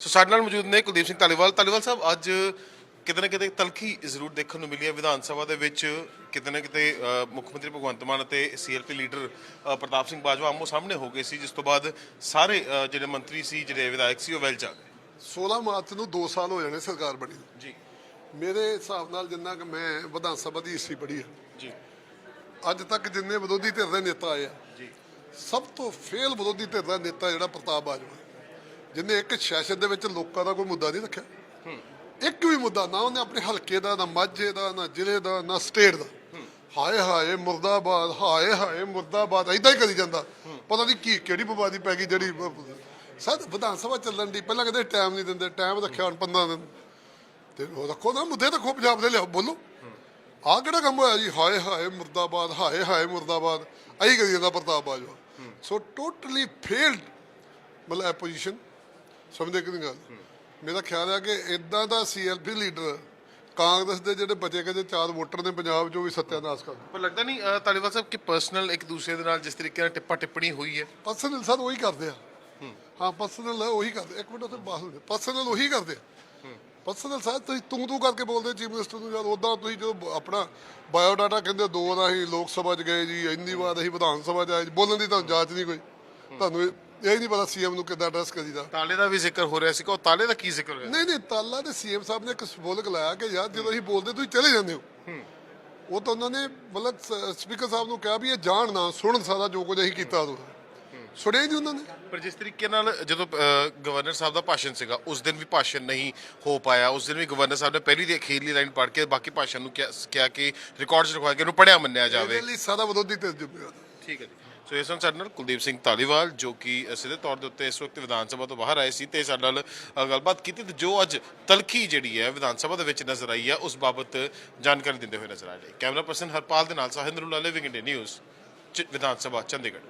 ਸੋ ਸਾਡੇ ਨਾਲ ਮੌਜੂਦ ਨੇ ਕੁਲਦੀਪ ਸਿੰਘ ਧਾਲੀਵਾਲ। ਧਾਲੀਵਾਲ ਸਾਹਿਬ ਅੱਜ ਕਿਤੇ ਨਾ ਕਿਤੇ ਤਲਖੀ ਜ਼ਰੂਰ ਦੇਖਣ ਨੂੰ ਮਿਲੀ ਹੈ ਵਿਧਾਨ ਸਭਾ ਦੇ ਵਿੱਚ। ਕਿਤੇ ਨਾ ਕਿਤੇ ਮੁੱਖ ਮੰਤਰੀ ਭਗਵੰਤ ਮਾਨ ਅਤੇ ਸੀਐਲਪੀ ਲੀਡਰ ਪ੍ਰਤਾਪ ਸਿੰਘ ਬਾਜਵਾ ਆਮੋ ਸਾਹਮਣੇ ਹੋ ਗਏ ਸੀ ਜਿਸ ਤੋਂ ਬਾਅਦ ਸਾਰੇ ਜਿਹੜੇ ਮੰਤਰੀ ਸੀ ਜਿਹੜੇ ਵਿਧਾਇਕ ਸੀ ਉਹ ਵੈਲ ਜਾ ਗਏ। 16 ਮਾਰਚ ਨੂੰ 2 ਸਾਲ ਹੋ ਜਾਣੇ ਸਰਕਾਰ ਬਣੀ। ਜੀ। ਮੇਰੇ ਹਿਸਾਬ ਨਾਲ ਜਿੰਨਾ ਕਿ ਮੈਂ ਵਿਧਾਨ ਸਭਾ ਦੀ ਹਿੱਸੀ ਪੜ੍ਹੀ ਹੈ ਜੀ। ਅੱਜ ਤੱਕ ਜਿੰਨੇ ਵਿਰੋਧੀ ਧਿਰ ਦੇ ਨੇਤਾ ਆਏ ਆ ਜੀ। ਸਭ ਤੋਂ ਫੇਲ ਵਿਰੋਧੀ ਧਿਰ ਦਾ ਨੇਤਾ ਜਿਹੜਾ ਪ੍ਰਤਾਪ ਬਾਜਵਾ ਜਿਨੇ ਇੱਕ ਸੈਸ਼ਨ ਦੇ ਵਿੱਚ ਲੋਕਾਂ ਦਾ ਕੋਈ ਮੁੱਦਾ ਨਹੀਂ ਰੱਖਿਆ। ਇੱਕ ਵੀ ਮੁੱਦਾ ਨਾ ਉਹਨੇ ਆਪਣੇ ਹਲਕੇ ਦਾ, ਨਾ ਮਾਝੇ ਦਾ, ਨਾ ਜ਼ਿਲ੍ਹੇ ਦਾ, ਨਾ ਸਟੇਟ ਦਾ। ਹਾਏ ਹਾਏ, ਮੁਰਦਾਬਾਦ, ਹਾਏ ਹਾਏ, ਮੁਰਦਾਬਾਦ ਐਦਾਂ ਹੀ ਕਰੀ ਜਾਂਦਾ। ਪਤਾ ਨਹੀਂ ਕੀ, ਕਿਹੜੀ ਬਿਮਾਰੀ ਪੈ ਗਈ, ਜਿਹੜੀ ਸਦ ਵਿਧਾਨ ਸਭਾ ਚੱਲਣ ਦੀ ਪਹਿਲਾਂ ਕਹਿੰਦੇ ਟਾਈਮ ਨਹੀਂ ਦਿੰਦੇ, ਟਾਈਮ ਰੱਖਿਆ ਹੁਣ 15 ਦਿਨ। ਤੇ ਉਹ ਰੱਖੋ ਨਾ, ਮੁੱਦੇ ਰੱਖੋ, ਪੰਜਾਬ ਦੇ ਲਿਆਓ, ਬੋਲੋ। ਆ ਕਿਹੜਾ ਕੰਮ ਹੋਇਆ ਜੀ? ਹਾਏ ਹਾਏ, ਮੁਰਦਾਬਾਦ, ਹਾਏ ਹਾਏ, ਮੁਰਦਾਬਾਦ। ਆਹੀ ਕਰੀ ਜਾਂਦਾ Partap Bajwa. So totally failed ਮਤਲਬ ਪੋਜੀਸ਼ਨ ਸਮਝਦੇ ਕਿ ਨਹੀਂ ਗੱਲ? ਮੇਰਾ ਖਿਆਲ ਹੈ ਕਿ ਇਦਾਂ ਦਾ ਸੀਐਲਪੀ ਲੀਡਰ ਕਾਂਗਰਸ ਦੇ ਜਿਹੜੇ ਬਚੇ ਕਦੇ ਚਾਰ ਵੋਟਰ ਨੇ ਪੰਜਾਬ 'ਚੋਂ ਵੀ ਸੱਤਿਆਨਾਸ਼ ਕਰ ਪਰ ਲੱਗਦਾ ਨਹੀਂ ਅ, ਧਾਲੀਵਾਲ ਸਾਹਿਬ ਕਿ ਪਰਸਨਲ ਇੱਕ ਦੂਸਰੇ ਦੇ ਨਾਲ ਜਿਸ ਤਰੀਕੇ ਨਾਲ ਟਿੱਪਾ ਟਿੱਪਣੀ ਹੋਈ ਹੈ? ਪਰਸਨਲ ਸਰ ਉਹੀ ਕਰਦੇ ਆ। ਹਾਂ ਪਰਸਨਲ ਉਹੀ ਕਰਦੇ। ਇੱਕ ਮਿੰਟ ਉੱਥੇ ਬਾਹਰ ਹੁੰਦੇ। ਪਰਸਨਲ ਉਹੀ ਕਰਦੇ ਆ। ਪਰਸਨਲ ਸਾਹਿਬ ਤੁਸੀਂ ਤੂੰ ਤੂੰ ਕਰਕੇ ਬੋਲਦੇ ਚੀਫ ਮਿਨਿਸਟਰ ਨੂੰ ਜਦ ਉਦਾਂ ਤੁਸੀਂ ਜਦੋਂ ਆਪਣਾ ਬਾਇਓਡਾਟਾ ਕਹਿੰਦੇ ਦੋ ਵਾਰ ਅਸੀਂ ਲੋਕ ਸਭਾ 'ਚ ਗਏ ਜੀ ਇੰਨੀ ਵਾਰ ਅਸੀਂ ਵਿਧਾਨ ਸਭਾ 'ਚ ਆਏ ਜੀ ਬੋਲਣ ਦੀ ਤੁਹਾਨੂੰ ਜਾਂਚ ਨਹੀਂ ਕੋਈ। ਤੁਹਾਨੂੰ ਇਹ ਇਹ ਨਹੀਂ ਪਤਾ ਸੀਐਮ ਨੂੰ ਕਿੱਦਾਂ ਐਡਰੈਸ ਕਰੀਦਾ। ਤਾਲੇ ਦਾ ਵੀ ਜ਼ਿਕਰ ਹੋ ਰਿਹਾ ਸੀ ਕਿ ਉਹ ਤਾਲੇ ਦਾ ਕੀ ਜ਼ਿਕਰ ਹੋਇਆ? ਨਹੀਂ ਨਹੀਂ ਤਾਲਾ ਦੇ ਸੀਐਮ ਸਾਹਿਬ ਨੇ ਇੱਕ ਸਬੋਲਕ ਲਾਇਆ ਕਿ ਯਾਰ ਜਦੋਂ ਅਸੀਂ ਬੋਲਦੇ ਤੁਸੀਂ ਚਲੇ ਜਾਂਦੇ ਹੋ। ਉਹ ਤਾਂ ਉਹਨਾਂ ਨੇ ਮਤਲਬ ਸਪੀਕਰ ਸਾਹਿਬ ਨੂੰ ਕਿਹਾ ਵੀ ਇਹ ਜਾਣ ਨਾ ਸੁਣਨ ਸਾਰਾ ਜੋ ਕੁਝ ਅਸੀਂ ਕੀਤਾ ਉਹ ਸੁਣਿਆ ਨਹੀਂ ਉਹਨਾਂ ਨੇ। ਪਰ ਜਿਸ ਤਰੀਕੇ ਨਾਲ ਜਦੋਂ ਗਵਰਨਰ ਸਾਹਿਬ ਦਾ ਭਾਸ਼ਣ ਸੀਗਾ ਉਸ ਦਿਨ ਵੀ ਭਾਸ਼ਣ ਨਹੀਂ ਹੋ ਪਾਇਆ। ਉਸ ਦਿਨ ਵੀ ਗਵਰਨਰ ਸਾਹਿਬ ਨੇ ਪਹਿਲੀ ਦੀ ਅਖੀਰਲੀ ਲਾਈਨ ਪੜ੍ਹ ਕੇ ਬਾਕੀ ਭਾਸ਼ਣ ਨੂੰ ਕਿਹਾ ਕਿ ਰਿਕਾਰਡਸ ਰਖਵਾ ਕੇ ਉਹਨੂੰ ਪੜਿਆ ਮੰਨਿਆ ਜਾਵੇ। ਇਹਦੇ ਲਈ ਸਾਰਾ ਵਿਰੋਧੀ ਤੇ ਜ਼ਿੰਮੇਵਾਰ ਠੀਕ ਹੈ ਜੀ। ਸੋ ਇਸ ਨੂੰ ਸਾਡੇ ਨਾਲ ਕੁਲਦੀਪ ਸਿੰਘ ਧਾਲੀਵਾਲ ਜੋ ਕਿ ਸਿੱਧੇ ਤੌਰ ਦੇ ਉੱਤੇ ਇਸ ਵਕਤ ਵਿਧਾਨ ਸਭਾ ਤੋਂ ਬਾਹਰ ਆਏ ਸੀ ਤੇ ਸਾਡੇ ਨਾਲ ਅ, ਗੱਲਬਾਤ ਕੀਤੀ ਤੇ ਜੋ ਅੱਜ ਤਲਖੀ ਜਿਹੜੀ ਹੈ ਵਿਧਾਨ ਸਭਾ ਦੇ ਵਿੱਚ ਨਜ਼ਰ ਆਈ ਹੈ ਉਸ ਬਾਬਤ ਜਾਣਕਾਰੀ ਦਿੰਦੇ ਹੋਏ ਨਜ਼ਰ ਆ ਰਹੇ ਕੈਮਰਾ ਪਰਸਨ ਹਰਪਾਲ ਦੇ ਨਾਲ ਸਾਹਿੰਦਰ ਲਾਲੇ ਵਿੰਗ ਇੰਡੀਆ ਨਿਊਜ਼ ਚ- ਵਿਧਾਨ ਸਭਾ ਚੰਡੀਗੜ੍ਹ।